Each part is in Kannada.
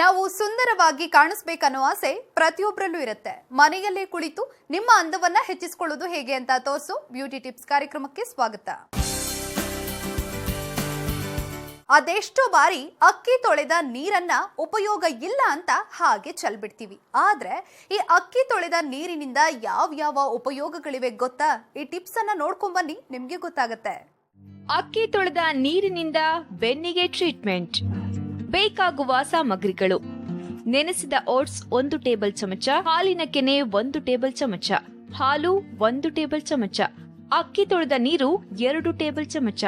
ನಾವು ಸುಂದರವಾಗಿ ಕಾಣಿಸ್ಬೇಕನ್ನೋ ಆಸೆ ಪ್ರತಿಯೊಬ್ಬರಲ್ಲೂ ಇರುತ್ತೆ. ಮನೆಯಲ್ಲೇ ಕುಳಿತು ನಿಮ್ಮ ಅಂದವನ್ನ ಹೆಚ್ಚಿಸಿಕೊಳ್ಳೋದು ಹೇಗೆ ಅಂತ ತೋರಿಸು ಬ್ಯೂಟಿ ಟಿಪ್ಸ್ ಕಾರ್ಯಕ್ರಮಕ್ಕೆ ಸ್ವಾಗತ. ಅದೆಷ್ಟೋ ಬಾರಿ ಅಕ್ಕಿ ತೊಳೆದ ನೀರನ್ನ ಉಪಯೋಗ ಇಲ್ಲ ಅಂತ ಹಾಗೆ ಚಲ್ಬಿಡ್ತೀವಿ. ಆದ್ರೆ ಈ ಅಕ್ಕಿ ತೊಳೆದ ನೀರಿನಿಂದ ಯಾವ ಯಾವ ಉಪಯೋಗಗಳಿವೆ ಗೊತ್ತಾ? ಈ ಟಿಪ್ಸ್ ಅನ್ನ ನೋಡ್ಕೊಂಡ್ ಬನ್ನಿ, ನಿಮ್ಗೆ ಗೊತ್ತಾಗತ್ತೆ. ಅಕ್ಕಿ ತೊಳೆದ ನೀರಿನಿಂದ ಬೆನ್ನಿಗೆ ಟ್ರೀಟ್ಮೆಂಟ್. ಬೇಕಾಗುವ ಸಾಮಗ್ರಿಗಳು. ನೆನೆಸಿದ ಓಟ್ಸ್ ಒಂದು ಟೇಬಲ್ ಚಮಚ, ಹಾಲಿನ ಕೆನೆ ಒಂದು ಟೇಬಲ್ ಚಮಚ, ಹಾಲು ಒಂದು ಟೇಬಲ್ ಚಮಚ, ಅಕ್ಕಿ ತೊಳೆದ ನೀರು ಎರಡು ಟೇಬಲ್ ಚಮಚ,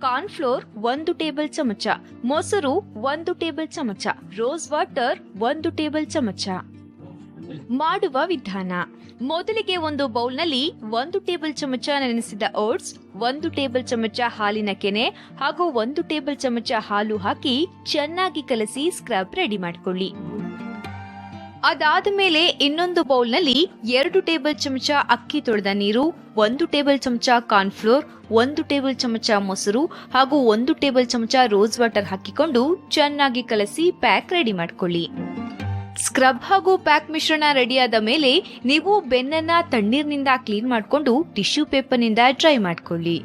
ಕಾರ್ನ್ಫ್ಲೋರ್ ಒಂದು ಟೇಬಲ್ ಚಮಚ, ಮೊಸರು ಒಂದು ಟೇಬಲ್ ಚಮಚ, ರೋಸ್ ವಾಟರ್ ಒಂದು ಟೇಬಲ್ ಚಮಚ. ಮಾಡುವ ವಿಧಾನ. ಮೊದಲಿಗೆ ಒಂದು ಬೌಲ್ನಲ್ಲಿ ಒಂದು ಟೇಬಲ್ ಚಮಚ ನೆನೆಸಿದ ಓಟ್ಸ್, ಒಂದು ಟೇಬಲ್ ಚಮಚ ಹಾಲಿನ ಕೆನೆ ಹಾಗೂ ಒಂದು ಟೇಬಲ್ ಚಮಚ ಹಾಲು ಹಾಕಿ ಚೆನ್ನಾಗಿ ಕಲಸಿ ಸ್ಕ್ರಬ್ ರೆಡಿ ಮಾಡಿಕೊಳ್ಳಿ. ಅದಾದ ಮೇಲೆ ಇನ್ನೊಂದು ಬೌಲ್ನಲ್ಲಿ ಎರಡು ಟೇಬಲ್ ಚಮಚ ಅಕ್ಕಿ ತೊಳೆದ ನೀರು, ಒಂದು ಟೇಬಲ್ ಚಮಚ ಕಾರ್ನ್ಫ್ಲೋರ್, ಒಂದು ಟೇಬಲ್ ಚಮಚ ಮೊಸರು ಹಾಗೂ ಒಂದು ಟೇಬಲ್ ಚಮಚ ರೋಸ್ ವಾಟರ್ ಹಾಕಿಕೊಂಡು ಚೆನ್ನಾಗಿ ಕಲಸಿ ಪ್ಯಾಕ್ ರೆಡಿ ಮಾಡ್ಕೊಳ್ಳಿ. ಸ್ಕ್ರಬ್ ಹಾಗೂ ಪ್ಯಾಕ್ ಮಿಶ್ರಣ ರೆಡಿಯಾದ ಮೇಲೆ ನೀವು ಬೆನ್ನನ್ನ ತಣ್ಣೀರಿನಿಂದ ಕ್ಲೀನ್ ಮಾಡಿಕೊಂಡು ಟಿಶ್ಯೂ ಪೇಪರ್ನಿಂದ ಡ್ರೈ ಮಾಡ್ಕೊಳ್ಳಿ.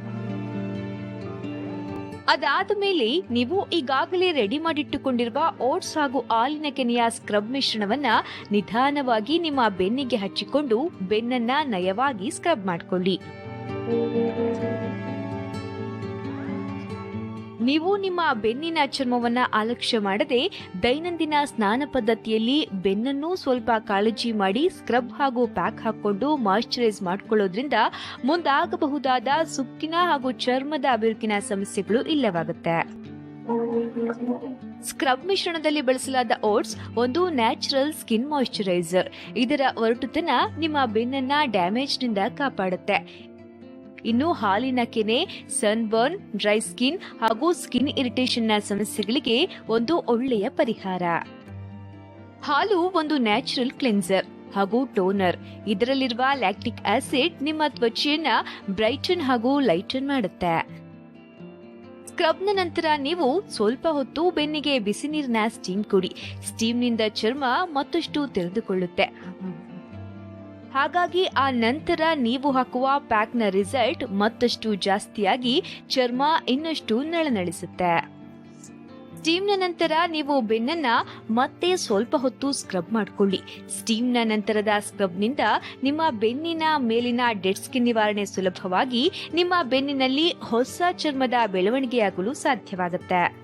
ಅದಾದ ಮೇಲೆ ನೀವು ಈಗಾಗಲೇ ರೆಡಿ ಮಾಡಿಟ್ಟುಕೊಂಡಿರುವ ಓಟ್ಸ್ ಹಾಗೂ ಹಾಲಿನ ಕೆನೆಯ ಸ್ಕ್ರಬ್ ಮಿಶ್ರಣವನ್ನ ನಿಧಾನವಾಗಿ ನಿಮ್ಮ ಬೆನ್ನಿಗೆ ಹಚ್ಚಿಕೊಂಡು ಬೆನ್ನನ್ನ ನಯವಾಗಿ ಸ್ಕ್ರಬ್ ಮಾಡ್ಕೊಳ್ಳಿ. ನೀವು ನಿಮ್ಮ ಬೆನ್ನಿನ ಚರ್ಮವನ್ನ ಅಲಕ್ಷ್ಯ ಮಾಡದೆ ದೈನಂದಿನ ಸ್ನಾನ ಪದ್ಧತಿಯಲ್ಲಿ ಬೆನ್ನನ್ನು ಸ್ವಲ್ಪ ಕಾಳಜಿ ಮಾಡಿ ಸ್ಕ್ರಬ್ ಹಾಗೂ ಪ್ಯಾಕ್ ಹಾಕೊಂಡು ಮಾಯಿಶ್ಚರೈಸ್ ಮಾಡಿಕೊಳ್ಳೋದ್ರಿಂದ ಮುಂದಾಗಬಹುದಾದ ಸುಕ್ಕಿನ ಹಾಗೂ ಚರ್ಮದ ಬಿರುಕಿನ ಸಮಸ್ಯೆಗಳು ಇಲ್ಲವಾಗುತ್ತೆ. ಸ್ಕ್ರಬ್ ಮಿಶ್ರಣದಲ್ಲಿ ಬಳಸಲಾದ ಓಟ್ಸ್ ಒಂದು ನ್ಯಾಚುರಲ್ ಸ್ಕಿನ್ ಮಾಯಿಶ್ಚರೈಸರ್ ಇದರ ಒರಟುತನ ನಿಮ್ಮ ಬೆನ್ನನ್ನ ಡ್ಯಾಮೇಜ್ನಿಂದ ಕಾಪಾಡುತ್ತೆ. ಇನ್ನು ಹಾಲಿನ ಕೆನೆ ಸನ್ಬರ್ನ್ ಡ್ರೈ ಸ್ಕಿನ್ ಹಾಗೂ ಸ್ಕಿನ್ ಇರಿಟೇಷನ್ನ ಸಮಸ್ಯೆಗಳಿಗೆ ಒಂದು ಒಳ್ಳೆಯ ಪರಿಹಾರ. ಹಾಲು ಒಂದು ನ್ಯಾಚುರಲ್ ಕ್ಲೆನ್ಸರ್ ಹಾಗೂ ಟೋನರ್ ಇದರಲ್ಲಿರುವ ಲ್ಯಾಕ್ಟಿಕ್ ಆಸಿಡ್ ನಿಮ್ಮ ತ್ವಚೆಯನ್ನ ಬ್ರೈಟನ್ ಹಾಗೂ ಲೈಟನ್ ಮಾಡುತ್ತೆ. ಸ್ಕ್ರಬ್ನ ನಂತರ ನೀವು ಸ್ವಲ್ಪ ಹೊತ್ತು ಬೆನ್ನಿಗೆ ಬಿಸಿ ನೀರಿನ ಸ್ಟೀಮ್ ಕೊಡಿ. ಸ್ಟೀಮ್ನಿಂದ ಚರ್ಮ ಮತ್ತಷ್ಟು ತೆರೆದುಕೊಳ್ಳುತ್ತೆ. ಹಾಗಾಗಿ ಆ ನಂತರ ನೀವು ಹಾಕುವ ಪ್ಯಾಕ್ನ ರಿಸಲ್ಟ್ ಮತ್ತಷ್ಟು ಜಾಸ್ತಿಯಾಗಿ ಚರ್ಮ ಇನ್ನಷ್ಟು ನಳನಳಿಸುತ್ತೆ. ಸ್ಟೀಮ್ನ ನಂತರ ನೀವು ಬೆನ್ನನ್ನ ಮತ್ತೆ ಸ್ವಲ್ಪ ಹೊತ್ತು ಸ್ಕ್ರಬ್ ಮಾಡ್ಕೊಳ್ಳಿ. ಸ್ಟೀಮ್ನ ನಂತರದ ಸ್ಕ್ರಬ್ನಿಂದ ನಿಮ್ಮ ಬೆನ್ನಿನ ಮೇಲಿನ ಡೆಡ್ ಸ್ಕಿನ್ ನಿವಾರಣೆ ಸುಲಭವಾಗಿ ನಿಮ್ಮ ಬೆನ್ನಿನಲ್ಲಿ ಹೊಸ ಚರ್ಮದ ಬೆಳವಣಿಗೆಯಾಗಲು ಸಾಧ್ಯವಾಗುತ್ತೆ.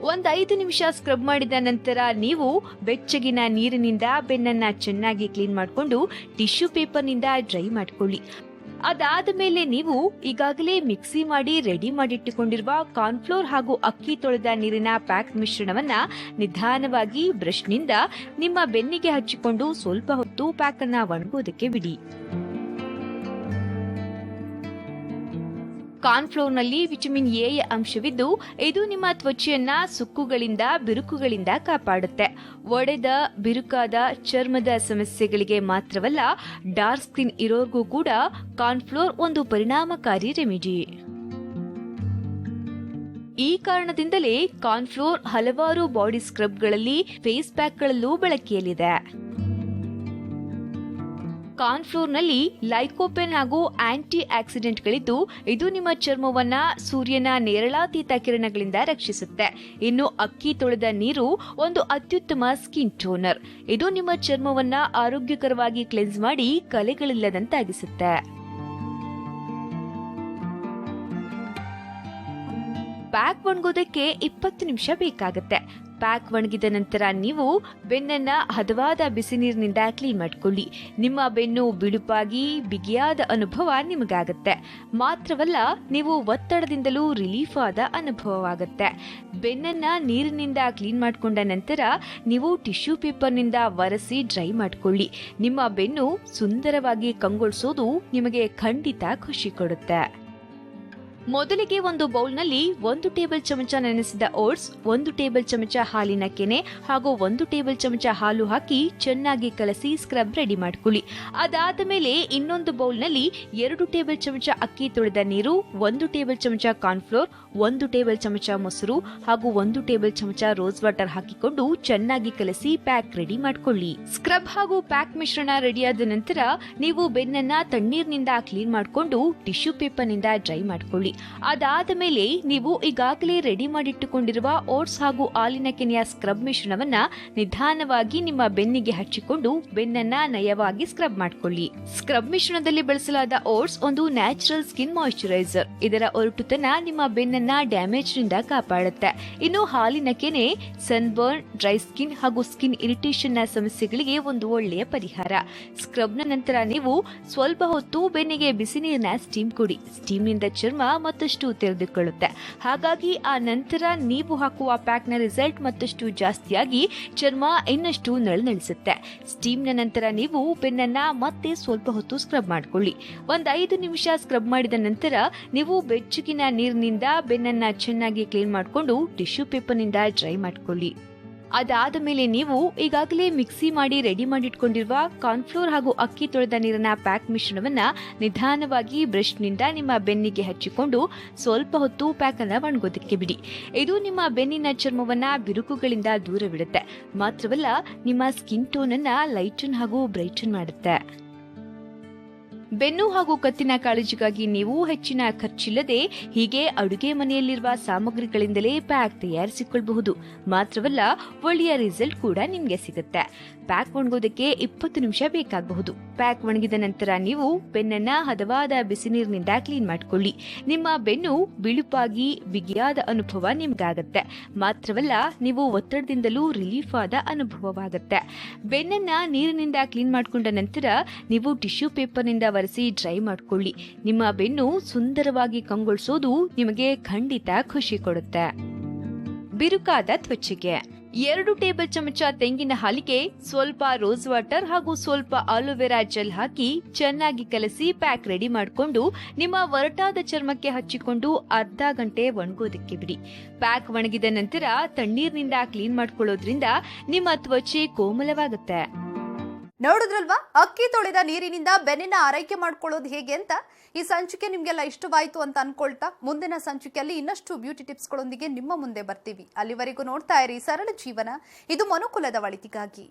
ಒಂದ್ ಐದು ನಿಮಿಷ ಸ್ಕ್ರಬ್ ಮಾಡಿದ ನಂತರ ನೀವು ಬೆಚ್ಚಗಿನ ನೀರಿನಿಂದ ಬೆನ್ನನ್ನ ಚೆನ್ನಾಗಿ ಕ್ಲೀನ್ ಮಾಡಿಕೊಂಡು ಟಿಶ್ಯೂ ಪೇಪರ್ನಿಂದ ಡ್ರೈ ಮಾಡ್ಕೊಳ್ಳಿ. ಅದಾದ ಮೇಲೆ ನೀವು ಈಗಾಗಲೇ ಮಿಕ್ಸಿ ಮಾಡಿ ರೆಡಿ ಮಾಡಿಟ್ಟುಕೊಂಡಿರುವ ಕಾರ್ನ್ಫ್ಲೋರ್ ಹಾಗೂ ಅಕ್ಕಿ ತೊಳೆದ ನೀರಿನ ಪ್ಯಾಕ್ ಮಿಶ್ರಣವನ್ನ ನಿಧಾನವಾಗಿ ಬ್ರಷ್ನಿಂದ ನಿಮ್ಮ ಬೆನ್ನಿಗೆ ಹಚ್ಚಿಕೊಂಡು ಸ್ವಲ್ಪ ಹೊತ್ತು ಪ್ಯಾಕ್ ಅನ್ನ ಒಣಗೋದಕ್ಕೆ ಬಿಡಿ. ಕಾರ್ನ್ಫ್ಲೋರ್ನಲ್ಲಿ ವಿಟಮಿನ್ ಎ ಅಂಶವಿದ್ದು, ಇದು ನಿಮ್ಮ ತ್ವಚೆಯನ್ನ ಸುಕ್ಕುಗಳಿಂದ, ಬಿರುಕುಗಳಿಂದ ಕಾಪಾಡುತ್ತೆ. ಒಡೆದ, ಬಿರುಕಾದ, ಚರ್ಮದ ಸಮಸ್ಯೆಗಳಿಗೆ ಮಾತ್ರವಲ್ಲ, ಡಾರ್ಕ್ ಸ್ಕಿನ್ ಇರೋರ್ಗೂ ಕೂಡ ಕಾರ್ನ್ಫ್ಲೋರ್ ಒಂದು ಪರಿಣಾಮಕಾರಿ ರೆಮಿಡಿ. ಈ ಕಾರಣದಿಂದಲೇ ಕಾರ್ನ್ಫ್ಲೋರ್ ಹಲವಾರು ಬಾಡಿ ಸ್ಕ್ರಬ್ಗಳಲ್ಲಿ, ಫೇಸ್ ಪ್ಯಾಕ್ಗಳಲ್ಲೂ ಬಳಕೆಯಲ್ಲಿದೆ. ಕಾರ್ನ್ಫ್ಲೋರ್ನಲ್ಲಿ ಲೈಕೋಪೆನ್ ಹಾಗೂ ಆಂಟಿ ಆಕ್ಸಿಡೆಂಟ್ಗಳಿದ್ದು ಇದು ನಿಮ್ಮ ಚರ್ಮವನ್ನ ಸೂರ್ಯನ ನೇರಳಾತೀತ ಕಿರಣಗಳಿಂದ ರಕ್ಷಿಸುತ್ತೆ. ಇನ್ನು ಅಕ್ಕಿ ತೊಳೆದ ನೀರು ಒಂದು ಅತ್ಯುತ್ತಮ ಸ್ಕಿನ್ ಟೋನರ್. ಇದು ನಿಮ್ಮ ಚರ್ಮವನ್ನ ಆರೋಗ್ಯಕರವಾಗಿ ಕ್ಲೆನ್ಸ್ ಮಾಡಿ ಕಲೆಗಳಿಲ್ಲದಂತಾಗಿಸುತ್ತೆ. ಪ್ಯಾಕ್ ಒಣಗೋದಕ್ಕೆ ಇಪ್ಪತ್ತು ನಿಮಿಷ ಬೇಕಾಗುತ್ತೆ. ಪ್ಯಾಕ್ ಒಣಗಿದ ನಂತರ ನೀವು ಬೆನ್ನನ್ನ ಹದವಾದ ಬಿಸಿ ನೀರಿನಿಂದ ಕ್ಲೀನ್ ಮಾಡ್ಕೊಳ್ಳಿ. ನಿಮ್ಮ ಬೆನ್ನು ಬಿಡುಪಾಗಿ ಬಿಗಿಯಾದ ಅನುಭವ ನಿಮಗಾಗುತ್ತೆ. ಮಾತ್ರವಲ್ಲ, ನೀವು ಒತ್ತಡದಿಂದಲೂ ರಿಲೀಫ್ ಆದ ಅನುಭವವಾಗುತ್ತೆ. ಬೆನ್ನನ್ನ ನೀರಿನಿಂದ ಕ್ಲೀನ್ ಮಾಡಿಕೊಂಡ ನಂತರ ನೀವು ಟಿಶ್ಯೂ ಪೇಪರ್ನಿಂದ ಒರೆಸಿ ಡ್ರೈ ಮಾಡ್ಕೊಳ್ಳಿ. ನಿಮ್ಮ ಬೆನ್ನು ಸುಂದರವಾಗಿ ಕಂಗೊಳಿಸೋದು ನಿಮಗೆ ಖಂಡಿತ ಖುಷಿ ಕೊಡುತ್ತೆ. ಮೊದಲಿಗೆ ಒಂದು ಬೌಲ್ನಲ್ಲಿ ಒಂದು ಟೇಬಲ್ ಚಮಚ ನೆನೆಸಿದ ಓಟ್ಸ್, ಒಂದು ಟೇಬಲ್ ಚಮಚ ಹಾಲಿನ ಕೆನೆ ಹಾಗೂ ಒಂದು ಟೇಬಲ್ ಚಮಚ ಹಾಲು ಹಾಕಿ ಚೆನ್ನಾಗಿ ಕಲಸಿ ಸ್ಕ್ರಬ್ ರೆಡಿ ಮಾಡ್ಕೊಳ್ಳಿ. ಅದಾದ ಮೇಲೆ ಇನ್ನೊಂದು ಬೌಲ್ನಲ್ಲಿ ಎರಡು ಟೇಬಲ್ ಚಮಚ ಅಕ್ಕಿ ತೊಳೆದ ನೀರು, ಒಂದು ಟೇಬಲ್ ಚಮಚ ಕಾರ್ನ್ಫ್ಲೋರ್, ಒಂದು ಟೇಬಲ್ ಚಮಚ ಮೊಸರು ಹಾಗೂ ಒಂದು ಟೇಬಲ್ ಚಮಚ ರೋಸ್ ವಾಟರ್ ಹಾಕಿಕೊಂಡು ಚೆನ್ನಾಗಿ ಕಲಸಿ ಪ್ಯಾಕ್ ರೆಡಿ ಮಾಡ್ಕೊಳ್ಳಿ. ಸ್ಕ್ರಬ್ ಹಾಗೂ ಪ್ಯಾಕ್ ಮಿಶ್ರಣ ರೆಡಿಯಾದ ನಂತರ ನೀವು ಬೆನ್ನನ್ನ ತಣ್ಣೀರಿನಿಂದ ಕ್ಲೀನ್ ಮಾಡಿಕೊಂಡು ಟಿಶ್ಯೂ ಪೇಪರ್ನಿಂದ ಡ್ರೈ ಮಾಡ್ಕೊಳ್ಳಿ. ಅದಾದ ಮೇಲೆ ನೀವು ಈಗಾಗಲೇ ರೆಡಿ ಮಾಡಿಟ್ಟುಕೊಂಡಿರುವ ಓಟ್ಸ್ ಹಾಗೂ ಹಾಲಿನ ಕೆನೆಯ ಸ್ಕ್ರಬ್ ಮಿಶ್ರಣವನ್ನ ನಿಧಾನವಾಗಿ ನಿಮ್ಮ ಬೆನ್ನಿಗೆ ಹಚ್ಚಿಕೊಂಡು ಬೆನ್ನನ್ನ ನಯವಾಗಿ ಸ್ಕ್ರಬ್ ಮಾಡ್ಕೊಳ್ಳಿ. ಸ್ಕ್ರಬ್ ಮಿಶ್ರಣದಲ್ಲಿ ಬಳಸಲಾದ ಓಟ್ಸ್ ಒಂದು ನ್ಯಾಚುರಲ್ ಸ್ಕಿನ್ ಮಾಯಿಶ್ಚರೈಸರ್ ಇದರ ಒರಟುತನ ನಿಮ್ಮ ಬೆನ್ನನ್ನ ಡ್ಯಾಮೇಜ್ನಿಂದ ಕಾಪಾಡುತ್ತೆ. ಇನ್ನು ಹಾಲಿನ ಕೆನೆ, ಸನ್ಬರ್ನ್, ಡ್ರೈ ಸ್ಕಿನ್ ಹಾಗೂ ಸ್ಕಿನ್ ಇರಿಟೇಷನ್ನ ಸಮಸ್ಯೆಗಳಿಗೆ ಒಂದು ಒಳ್ಳೆಯ ಪರಿಹಾರ. ಸ್ಕ್ರಬ್ನ ನಂತರ ನೀವು ಸ್ವಲ್ಪ ಹೊತ್ತು ಬೆನ್ನಿಗೆ ಬಿಸಿ ನೀರಿನ ಸ್ಟೀಮ್ ಕೊಡಿ. ಸ್ಟೀಮ್ನಿಂದ ಚರ್ಮ ಮತ್ತಷ್ಟು ತೆರೆದುಕೊಳ್ಳುತ್ತೆ ಹಾಗಾಗಿ ಆ ನಂತರ ನೀವು ಹಾಕುವ ಪ್ಯಾಕ್ನ ರಿಸಲ್ಟ್ ಮತ್ತಷ್ಟು ಜಾಸ್ತಿಯಾಗಿ ಚರ್ಮ ಇನ್ನಷ್ಟು ನಳನಳಿಸುತ್ತೆ. ಸ್ಟೀಮ್ನ ನಂತರ ನೀವು ಬೆನ್ನನ್ನ ಮತ್ತೆ ಸ್ವಲ್ಪ ಹೊತ್ತು ಸ್ಕ್ರಬ್ ಮಾಡಿಕೊಳ್ಳಿ. ಒಂದು ಐದು ನಿಮಿಷ ಸ್ಕ್ರಬ್ ಮಾಡಿದ ನಂತರ ನೀವು ಬೆಚ್ಚಗಿನ ನೀರಿನಿಂದ ಬೆನ್ನನ್ನ ಚೆನ್ನಾಗಿ ಕ್ಲೀನ್ ಮಾಡಿಕೊಂಡು ಟಿಶ್ಯೂ ಪೇಪರ್ನಿಂದ ಡ್ರೈ ಮಾಡ್ಕೊಳ್ಳಿ. ಅದಾದ ಮೇಲೆ ನೀವು ಈಗಾಗಲೇ ಮಿಕ್ಸಿ ಮಾಡಿ ರೆಡಿ ಮಾಡಿಟ್ಕೊಂಡಿರುವ ಕಾರ್ನ್ಫ್ಲೋರ್ ಹಾಗೂ ಅಕ್ಕಿ ತೊಳೆದ ನೀರಿನ ಪ್ಯಾಕ್ ಮಿಶ್ರಣವನ್ನ ನಿಧಾನವಾಗಿ ಬ್ರಷ್ನಿಂದ ನಿಮ್ಮ ಬೆನ್ನಿಗೆ ಹಚ್ಚಿಕೊಂಡು ಸ್ವಲ್ಪ ಹೊತ್ತು ಪ್ಯಾಕ್ ಅನ್ನ ಒಣಗೋದಕ್ಕೆ ಬಿಡಿ. ಇದು ನಿಮ್ಮ ಬೆನ್ನಿನ ಚರ್ಮವನ್ನ ಬಿರುಕುಗಳಿಂದ ದೂರವಿಡುತ್ತೆ. ಮಾತ್ರವಲ್ಲ, ನಿಮ್ಮ ಸ್ಕಿನ್ ಟೋನ್ ಲೈಟನ್ ಹಾಗೂ ಬ್ರೈಟನ್ ಮಾಡುತ್ತೆ. ಬೆನ್ನು ಹಾಗೂ ಕತ್ತಿನ ಕಾಳಜಿಗಾಗಿ ನೀವು ಹೆಚ್ಚಿನ ಖರ್ಚಿಲ್ಲದೆ ಹೀಗೆ ಅಡುಗೆ ಮನೆಯಲ್ಲಿರುವ ಸಾಮಗ್ರಿಗಳಿಂದಲೇ ಪ್ಯಾಕ್ ತಯಾರಿಸಿಕೊಳ್ಳಬಹುದು ಮಾತ್ರವಲ್ಲ, ಒಳ್ಳೆಯ ರಿಸಲ್ಟ್ ಕೂಡ ನಿಮಗೆ ಸಿಗುತ್ತೆ. ಪ್ಯಾಕ್ ಒಣಗೋದಕ್ಕೆ ಇಪ್ಪತ್ತು ನಿಮಿಷ ಬೇಕಾಗಬಹುದು. ಪ್ಯಾಕ್ ಒಣಗಿದ ನಂತರ ನೀವು ಬೆನ್ನನ್ನ ಹದವಾದ ಬಿಸಿ ನೀರಿನಿಂದ ಕ್ಲೀನ್ ಮಾಡಿಕೊಳ್ಳಿ. ನಿಮ್ಮ ಬೆನ್ನು ಬಿಳುಪಾಗಿ ಬಿಗಿಯಾದ ಅನುಭವ ನಿಮ್ಗಾಗತ್ತೆ. ಮಾತ್ರವಲ್ಲ, ನೀವು ಒತ್ತಡದಿಂದಲೂ ರಿಲೀಫ್ ಆದ ಅನುಭವವಾಗುತ್ತೆ. ಬೆನ್ನನ್ನ ನೀರಿನಿಂದ ಕ್ಲೀನ್ ಮಾಡಿಕೊಂಡ ನಂತರ ನೀವು ಟಿಶ್ಯೂ ಪೇಪರ್ನಿಂದ ಒರೆಸಿ ಡ್ರೈ ಮಾಡಿಕೊಳ್ಳಿ. ನಿಮ್ಮ ಬೆನ್ನು ಸುಂದರವಾಗಿ ಕಂಗೊಳಿಸೋದು ನಿಮಗೆ ಖಂಡಿತ ಖುಷಿ ಕೊಡುತ್ತೆ. ಬಿರುಕಾದ ತ್ವಚೆಗೆ. ಎರಡು ಟೇಬಲ್ ಚಮಚ ತೆಂಗಿನ ಹಾಲಿಗೆ ಸ್ವಲ್ಪ ರೋಸ್ ವಾಟರ್ ಹಾಗೂ ಸ್ವಲ್ಪ ಆಲೋವೆರಾ ಜೆಲ್ ಹಾಕಿ ಚೆನ್ನಾಗಿ ಕಲಸಿ ಪ್ಯಾಕ್ ರೆಡಿ ಮಾಡಿಕೊಂಡು ನಿಮ್ಮ ಒರಟಾದ ಚರ್ಮಕ್ಕೆ ಹಚ್ಚಿಕೊಂಡು ಅರ್ಧ ಗಂಟೆ ಒಣಗೋದಕ್ಕೆ ಬಿಡಿ. ಪ್ಯಾಕ್ ಒಣಗಿದ ನಂತರ ತಣ್ಣೀರಿನಿಂದ ಕ್ಲೀನ್ ಮಾಡ್ಕೊಳ್ಳೋದ್ರಿಂದ ನಿಮ್ಮ ತ್ವಚೆ ಕೋಮಲವಾಗುತ್ತೆ. ನೋಡಿದ್ರಲ್ವಾ? ಅಕ್ಕಿ ತೊಳೆದ ನೀರಿನಿಂದ ಬೆನ್ನಿನ ಆರೈಕೆ ಮಾಡ್ಕೊಳ್ಳೋದು ಹೇಗೆ ಅಂತ? ಈ ಸಂಚಿಕೆ ನಿಮಗೆಲ್ಲ ಇಷ್ಟವಾಯಿತು ಅಂತ ಅನ್ಕೊಳ್ತಾ ಮುಂದಿನ ಸಂಚಿಕೆಯಲ್ಲಿ ಇನ್ನಷ್ಟು ಬ್ಯೂಟಿ ಟಿಪ್ಸ್ಗಳೊಂದಿಗೆ ನಿಮ್ಮ ಮುಂದೆ ಬರ್ತೀವಿ. ಅಲ್ಲಿವರೆಗೂ ನೋಡ್ತಾ ಇರಿ ಸರಳ ಜೀವನ. ಇದು ಮನುಕುಲದ ಒಳಿತಿಗಾಗಿ.